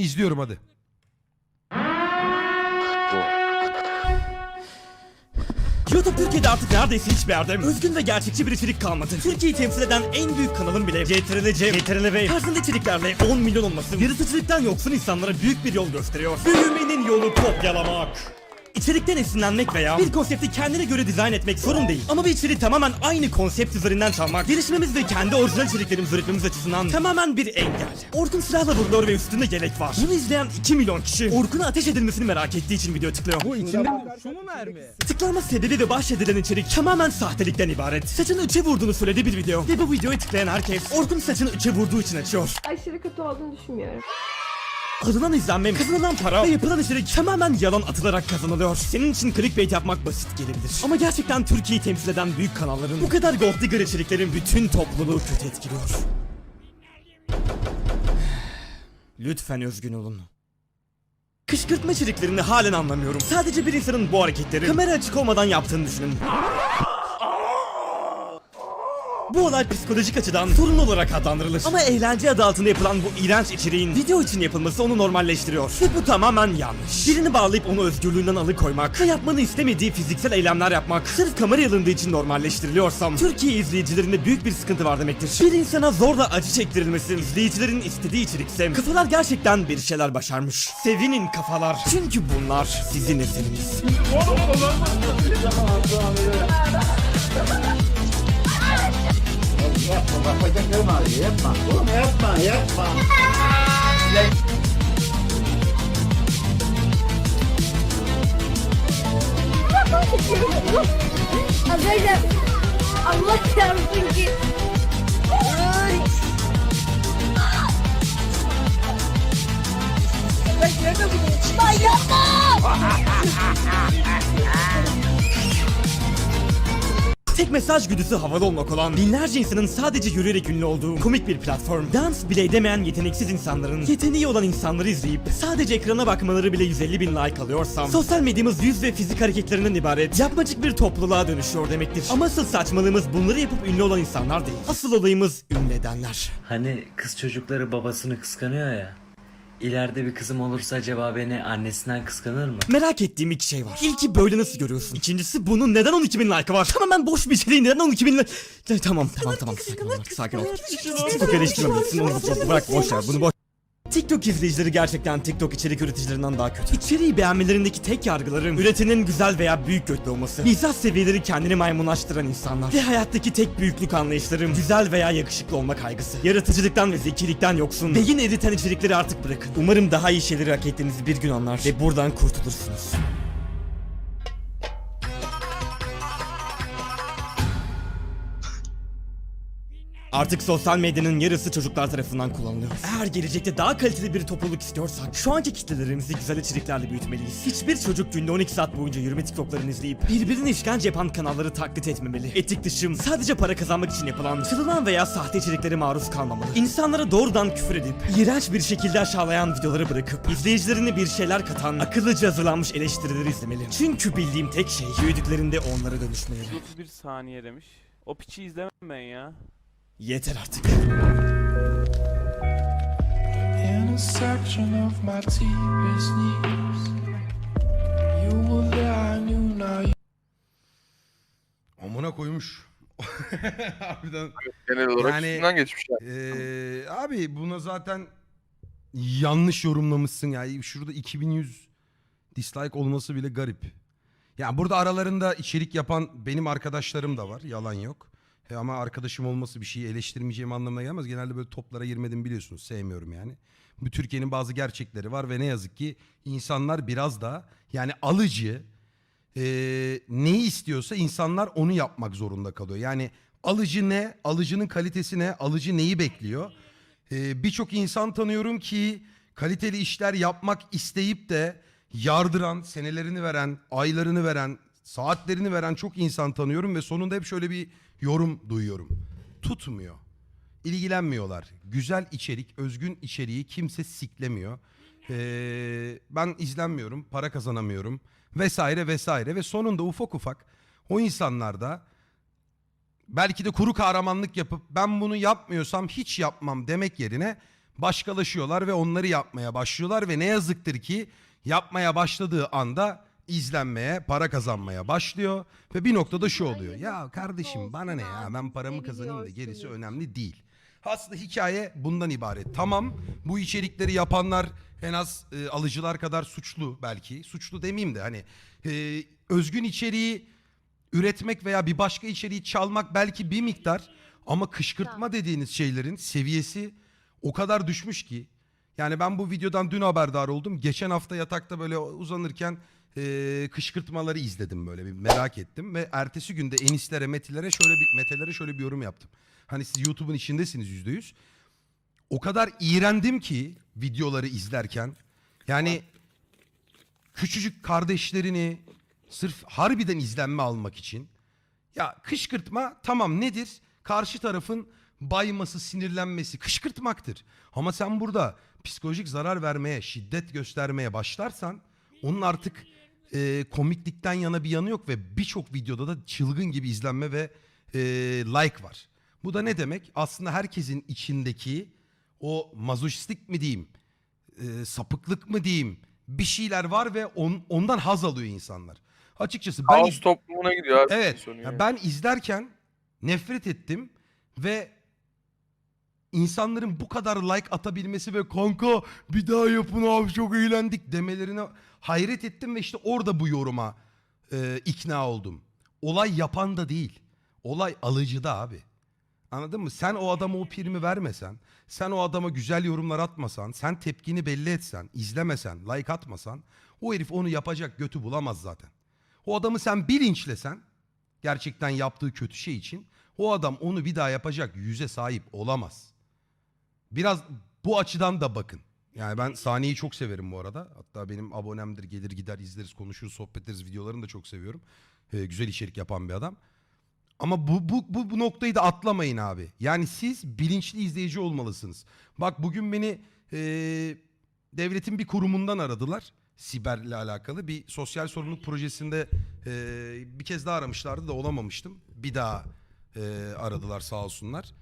Şimdi izliyorum hadi. YouTube Türkiye'de artık neredeyse hiçbir yerde özgün ve gerçekçi bir içerik kalmadı. Türkiye'yi temsil eden en büyük kanalın bile CTRL-C, CTRL-V tarzında içeriklerle 10 milyon olması yaratıcılıktan yoksun insanlara büyük bir yol gösteriyor. Büyümenin yolu kopyalamak. İçerikten esinlenmek veya bir konsepti kendine göre dizayn etmek sorun değil. Ama bir içeriği tamamen aynı konsept üzerinden çalmak, gelişmemiz ve kendi orijinal içeriklerimizi üretmemiz açısından tamamen bir engel. Orkun silahla vuruluyor ve üstünde yelek var. Bunu izleyen 2 milyon kişi Orkun'a ateş edilmesini merak ettiği için video tıklıyor. Bu Tıklanma sebebi ve bahşedilen içerik tamamen sahtelikten ibaret. Saçını üçe vurduğunu söylediği bir video. Ve bu videoyu tıklayan herkes Orkun saçını üçe vurduğu için açıyor. aşırı kötü olduğunu düşünmüyorum. Alınan izlenme, kazanılan para ve yapılan içerik tamamen yalan atılarak kazanılıyor. Senin için clickbait yapmak basit gelebilir. Ama gerçekten Türkiye'yi temsil eden büyük kanalların bu kadar gold digger içeriklerin bütün topluluğu kötü etkiliyor. Lütfen özgün olun. Kışkırtma içeriklerini halen anlamıyorum. Sadece bir insanın bu hareketleri kamera açık olmadan yaptığını düşünün. Bu olay psikolojik açıdan sorun olarak adlandırılır. Ama eğlence adı altında yapılan bu iğrenç içeriğin video için yapılması onu normalleştiriyor. Ve bu tamamen yanlış. Birini bağlayıp onu özgürlüğünden alıkoymak ve yapmanı istemediği fiziksel eylemler yapmak sırf kamera alındığı için normalleştiriliyorsam Türkiye izleyicilerinde büyük bir sıkıntı var demektir. Bir insana zorla acı çektirilmesi izleyicilerin istediği içerikse kafalar gerçekten bir şeyler başarmış. Sevinin kafalar. Çünkü bunlar sizin eseriniz. Bak bacaklarım ağrıyor yapma. Oğlum yapma yapma. Arkadaşlar Allah çarpsın ki. Ay. Ben nerede bunu? Lan yapma! Tek mesaj güdüsü havalı olmak olan binlerce insanın sadece yürüyerek ünlü olduğu komik bir platform. Dans bile edemeyen yeteneksiz insanların yeteneği olan insanları izleyip sadece ekrana bakmaları bile 150 bin like alıyorsam sosyal medyamız yüz ve fizik hareketlerinden ibaret yapmacık bir topluluğa dönüşüyor demektir. Ama asıl saçmalığımız bunları yapıp ünlü olan insanlar değil. Asıl olayımız ünlü edenler. Hani kız çocukları babasını kıskanıyor ya. İleride bir kızım olursa acaba beni annesinden kıskanır mı? Merak ettiğim iki şey var. İlki böyle nasıl görüyorsun? İkincisi bunun neden 12 bin like var? Tamamen boş bir içeriğin neden 12 bin like? Tamam tamam tamam sakin ol sakin ol. TikTok eleştirmemelisin bırak boş ver bunu boş. TikTok izleyicileri gerçekten TikTok içerik üreticilerinden daha kötü. İçeriği beğenmelerindeki tek yargılarım üretinin güzel veya büyük götlü olması. Mizah seviyeleri kendini maymunlaştıran insanlar. Ve hayattaki tek büyüklük anlayışlarım güzel veya yakışıklı olma kaygısı. Yaratıcılıktan ve zekilikten yoksun. Beyin eriten içerikleri artık bırakın. Umarım daha iyi şeyleri hak ettiğinizi bir gün anlar ve buradan kurtulursunuz. Artık sosyal medyanın yarısı çocuklar tarafından kullanılıyor. Eğer gelecekte daha kaliteli bir topluluk istiyorsak şu anki kitlelerimizi güzel içeriklerle büyütmeliyiz. Hiçbir çocuk günde 12 saat boyunca yürüme TikTok'larını izleyip birbirini işkence yapan kanalları taklit etmemeli. Etik dışım sadece para kazanmak için yapılan, çalınan veya sahte içeriklere maruz kalmamalı. İnsanlara doğrudan küfür edip iğrenç bir şekilde aşağılayan videoları bırakıp izleyicilerine bir şeyler katan akıllıca hazırlanmış eleştirileri izlemeli. Çünkü bildiğim tek şey büyüdüklerinde onlara dönüşmeleri. 31 saniye demiş. O piçi izlemem ben ya. Yeter artık. intersection of my deepest needs. You were there, I knew now Amına koymuş. Harbiden. Genel olarak Yani- üstünden geçmiş ya. Ee, abi buna zaten yanlış yorumlamışsın ya. Şurada 2100 dislike olması bile garip. Ya burada aralarında içerik yapan benim arkadaşlarım da var. Yalan yok. E ama arkadaşım olması bir şeyi eleştirmeyeceğim anlamına gelmez. Genelde böyle toplara girmedim biliyorsunuz. Sevmiyorum yani. Bu Türkiye'nin bazı gerçekleri var ve ne yazık ki insanlar biraz da yani alıcı e, neyi istiyorsa insanlar onu yapmak zorunda kalıyor. Yani alıcı ne, alıcının kalitesi ne, alıcı neyi bekliyor. E, Birçok insan tanıyorum ki kaliteli işler yapmak isteyip de yardıran, senelerini veren, aylarını veren, saatlerini veren çok insan tanıyorum ve sonunda hep şöyle bir yorum duyuyorum. Tutmuyor. İlgilenmiyorlar. Güzel içerik, özgün içeriği kimse siklemiyor. Ee, ben izlenmiyorum, para kazanamıyorum vesaire vesaire ve sonunda ufak ufak o insanlar da belki de kuru kahramanlık yapıp ben bunu yapmıyorsam hiç yapmam demek yerine başkalaşıyorlar ve onları yapmaya başlıyorlar ve ne yazıktır ki yapmaya başladığı anda izlenmeye, para kazanmaya başlıyor ve bir noktada şu oluyor. Ya kardeşim bana ne ya ben paramı kazanayım da gerisi önemli değil. Aslında hikaye bundan ibaret. Tamam bu içerikleri yapanlar en az e, alıcılar kadar suçlu belki. Suçlu demeyeyim de hani e, özgün içeriği üretmek veya bir başka içeriği çalmak belki bir miktar ama kışkırtma dediğiniz şeylerin seviyesi o kadar düşmüş ki. Yani ben bu videodan dün haberdar oldum. Geçen hafta yatakta böyle uzanırken e, kışkırtmaları izledim böyle bir merak ettim ve ertesi günde Enislere, Metilere şöyle bir Metelere şöyle bir yorum yaptım. Hani siz YouTube'un içindesiniz yüzde yüz. O kadar iğrendim ki videoları izlerken. Yani küçücük kardeşlerini sırf harbiden izlenme almak için. Ya kışkırtma tamam nedir? Karşı tarafın bayması, sinirlenmesi kışkırtmaktır. Ama sen burada psikolojik zarar vermeye, şiddet göstermeye başlarsan onun artık e, komiklikten yana bir yanı yok ve birçok videoda da çılgın gibi izlenme ve e, like var. Bu da ne demek? Aslında herkesin içindeki o mazoşistik mi diyeyim, e, sapıklık mı diyeyim bir şeyler var ve on- ondan haz alıyor insanlar. Açıkçası ben Kaos toplumuna gidiyor abi. Evet. ya ben izlerken nefret ettim ve insanların bu kadar like atabilmesi ve kanka bir daha yapın abi çok eğlendik demelerine hayret ettim ve işte orada bu yoruma e, ikna oldum. Olay yapan da değil. Olay alıcıda abi. Anladın mı? Sen o adama o primi vermesen, sen o adama güzel yorumlar atmasan, sen tepkini belli etsen, izlemesen, like atmasan, o herif onu yapacak götü bulamaz zaten. O adamı sen bilinçlesen, gerçekten yaptığı kötü şey için, o adam onu bir daha yapacak yüze sahip olamaz. Biraz bu açıdan da bakın. Yani ben sahneyi çok severim bu arada. Hatta benim abonemdir, gelir gider izleriz, konuşuruz, sohbet ederiz videolarını da çok seviyorum. Ee, güzel içerik yapan bir adam. Ama bu, bu, bu, bu noktayı da atlamayın abi. Yani siz bilinçli izleyici olmalısınız. Bak bugün beni e, devletin bir kurumundan aradılar. Siberle alakalı bir sosyal sorumluluk projesinde e, bir kez daha aramışlardı da olamamıştım. Bir daha e, aradılar sağ olsunlar.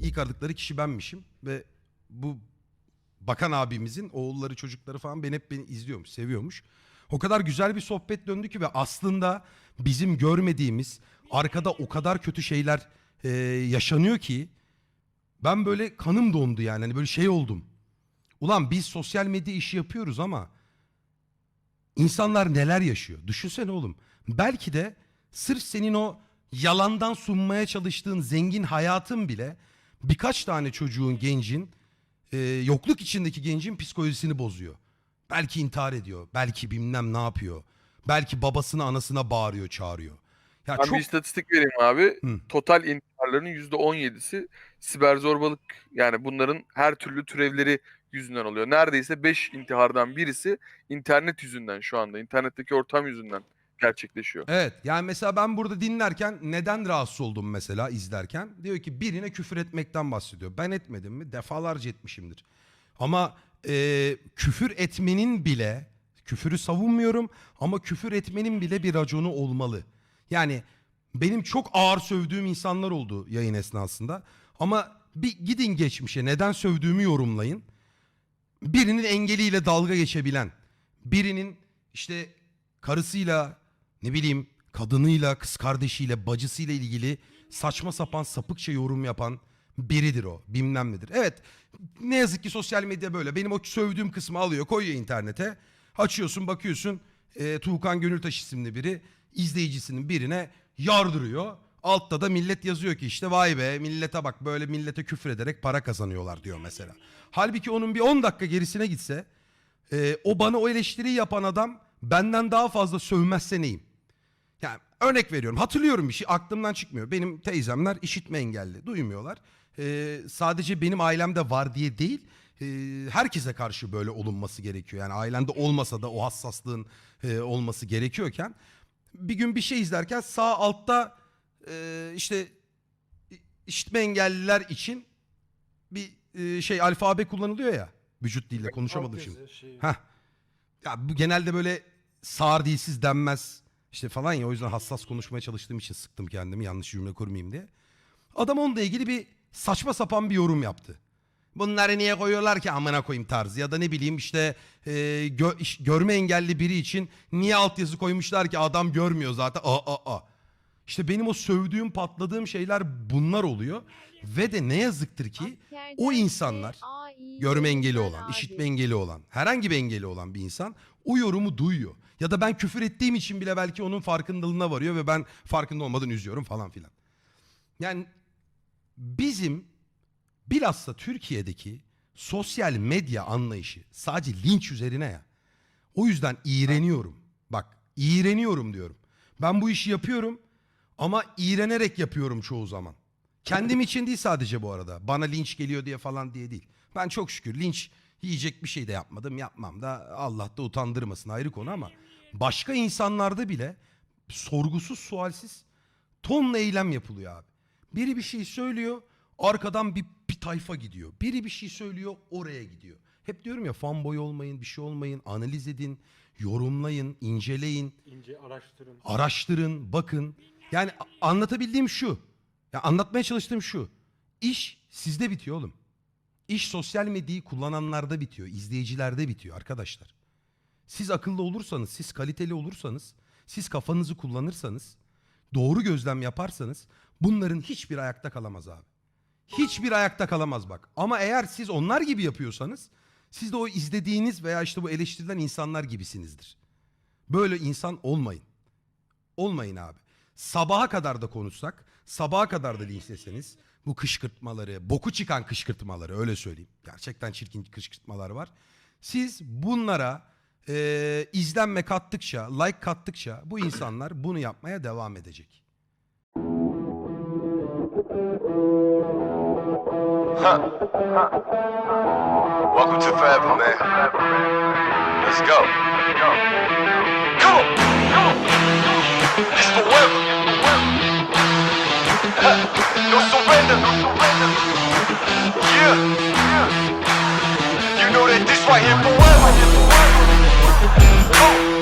İlk aradıkları kişi benmişim ve bu bakan abimizin oğulları çocukları falan beni hep beni izliyormuş, seviyormuş. O kadar güzel bir sohbet döndü ki ve aslında bizim görmediğimiz arkada o kadar kötü şeyler e, yaşanıyor ki ben böyle kanım dondu yani hani böyle şey oldum. Ulan biz sosyal medya işi yapıyoruz ama insanlar neler yaşıyor? Düşünsene oğlum. Belki de sırf senin o yalandan sunmaya çalıştığın zengin hayatın bile birkaç tane çocuğun, gencin, e, yokluk içindeki gencin psikolojisini bozuyor. Belki intihar ediyor, belki bilmem ne yapıyor. Belki babasına anasına bağırıyor, çağırıyor. Ya Ben çok bir istatistik vereyim abi. Hı. Total intiharların %17'si siber zorbalık. Yani bunların her türlü türevleri yüzünden oluyor. Neredeyse 5 intihardan birisi internet yüzünden şu anda. internetteki ortam yüzünden gerçekleşiyor. Evet yani mesela ben burada dinlerken neden rahatsız oldum mesela izlerken? Diyor ki birine küfür etmekten bahsediyor. Ben etmedim mi? Defalarca etmişimdir. Ama e, küfür etmenin bile, küfürü savunmuyorum ama küfür etmenin bile bir raconu olmalı. Yani benim çok ağır sövdüğüm insanlar oldu yayın esnasında. Ama bir gidin geçmişe neden sövdüğümü yorumlayın. Birinin engeliyle dalga geçebilen, birinin işte karısıyla ne bileyim kadınıyla, kız kardeşiyle, bacısıyla ilgili saçma sapan sapıkça yorum yapan biridir o. Bilmem nedir. Evet ne yazık ki sosyal medya böyle. Benim o sövdüğüm kısmı alıyor koyuyor internete. Açıyorsun bakıyorsun e, Tuğkan Gönültaş isimli biri izleyicisinin birine yardırıyor. Altta da millet yazıyor ki işte vay be millete bak böyle millete küfür ederek para kazanıyorlar diyor mesela. Halbuki onun bir 10 dakika gerisine gitse e, o bana o eleştiriyi yapan adam benden daha fazla sövmezse neyim? Örnek veriyorum hatırlıyorum bir şey aklımdan çıkmıyor. Benim teyzemler işitme engelli duymuyorlar. Ee, sadece benim ailemde var diye değil e, herkese karşı böyle olunması gerekiyor. Yani ailende olmasa da o hassaslığın e, olması gerekiyorken bir gün bir şey izlerken sağ altta e, işte işitme engelliler için bir e, şey alfabe kullanılıyor ya vücut diliyle konuşamadım şimdi. Heh. Ya bu genelde böyle sağır dilsiz denmez işte falan ya o yüzden hassas konuşmaya çalıştığım için sıktım kendimi yanlış cümle kurmayayım diye. Adam onunla ilgili bir saçma sapan bir yorum yaptı. Bunları niye koyuyorlar ki amına koyayım tarzı ya da ne bileyim işte e, gö- iş- görme engelli biri için niye altyazı koymuşlar ki adam görmüyor zaten a a a. İşte benim o sövdüğüm patladığım şeyler bunlar oluyor ve de ne yazıktır ki o insanlar görme engeli olan, işitme engeli olan, herhangi bir engeli olan bir insan o yorumu duyuyor. Ya da ben küfür ettiğim için bile belki onun farkındalığına varıyor ve ben farkında olmadan üzüyorum falan filan. Yani bizim bilhassa Türkiye'deki sosyal medya anlayışı sadece linç üzerine ya. O yüzden iğreniyorum. Bak iğreniyorum diyorum. Ben bu işi yapıyorum ama iğrenerek yapıyorum çoğu zaman. Kendim için değil sadece bu arada. Bana linç geliyor diye falan diye değil. Ben çok şükür linç yiyecek bir şey de yapmadım. Yapmam da Allah da utandırmasın ayrı konu ama başka insanlarda bile sorgusuz sualsiz tonla eylem yapılıyor abi. Biri bir şey söylüyor arkadan bir, bir tayfa gidiyor. Biri bir şey söylüyor oraya gidiyor. Hep diyorum ya fanboy olmayın bir şey olmayın analiz edin yorumlayın inceleyin İnce araştırın. araştırın, bakın. Yani a- anlatabildiğim şu. Ya anlatmaya çalıştığım şu. İş sizde bitiyor oğlum. İş sosyal medyayı kullananlarda bitiyor, izleyicilerde bitiyor arkadaşlar. Siz akıllı olursanız, siz kaliteli olursanız, siz kafanızı kullanırsanız, doğru gözlem yaparsanız bunların hiçbir ayakta kalamaz abi. Hiçbir ayakta kalamaz bak. Ama eğer siz onlar gibi yapıyorsanız siz de o izlediğiniz veya işte bu eleştirilen insanlar gibisinizdir. Böyle insan olmayın. Olmayın abi. Sabaha kadar da konuşsak, sabaha kadar da linçleseniz bu kışkırtmaları, boku çıkan kışkırtmaları öyle söyleyeyim. Gerçekten çirkin kışkırtmalar var. Siz bunlara eee, izlenme kattıkça, like kattıkça bu insanlar bunu yapmaya devam edecek. Welcome to Forever, man. Let's go. Come on. Come on. It's forever. No surrender. No surrender. Yeah. Yeah. You know that this right here forever. Oh.